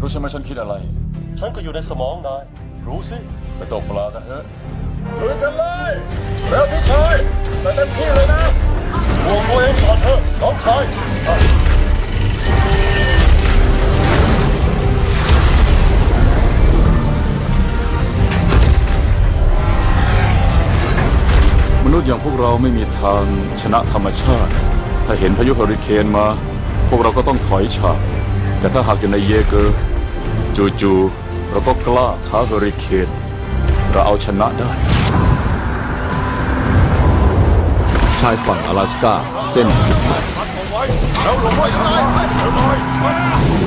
รู้ใช่ไหมฉันคิดอะไร ฉันก็อยู่ในสมองนาย รู้สิ ไปตกปลากันเถอะลุยกันเลยเร็วพี่ชายใส่เต็มที่เลยนะห่วงตัวเองก่อนเถอะน้องชายอะมนุษย์อย่างพวกเราไม่มีทางชนะธรรมชาติ ถ้าเห็นพายุเฮอริเคนมา พวกเราก็ต้องถอยฉากแต่ถ้าหากอยู่ในเยเกอร์ จู่ๆเราก็กล้าท้าเฮอริเคน เราเอาชนะได้ ชายฝั่ง阿拉斯ก้าเส้นสิบไมล์ แล้วลงไปกัน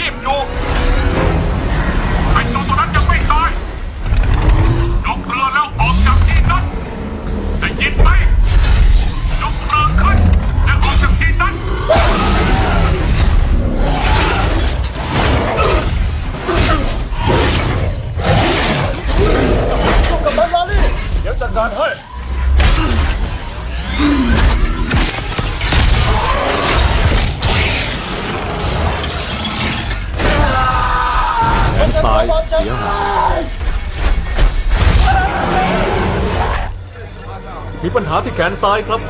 ชีพอยู่ไอ้ตัวตัวนั้นยังไม่ตายยกเรือแล้วออกจากที่นั้นได้ยินไหมยกเรือขึ้นและออกจากที่นั้นสู้กับมันลาลี่เดี๋ยวจัดการให้ สียหายมีปัญหาที่แขนซ้ายครับ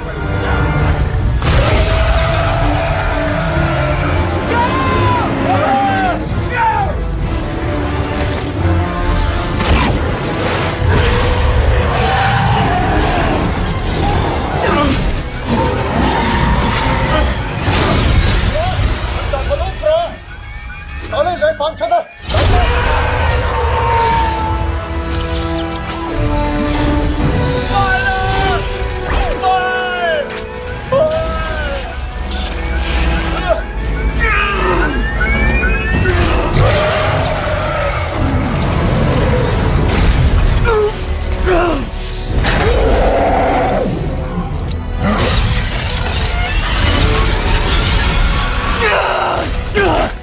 จากทะ ลุ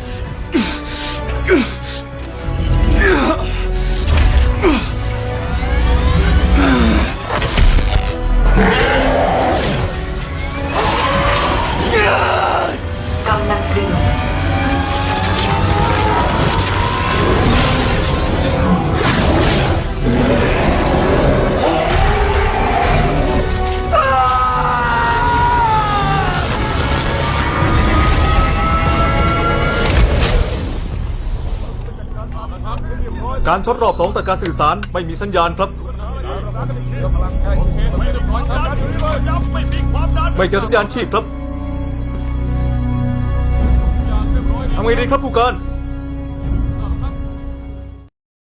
การทดรอบสองแต่การสื่อสารไม่มีสัญญาณครับ ไม่มีความดันไม่เจอสัญญาณชีพครับทำไงดีครับผู้การ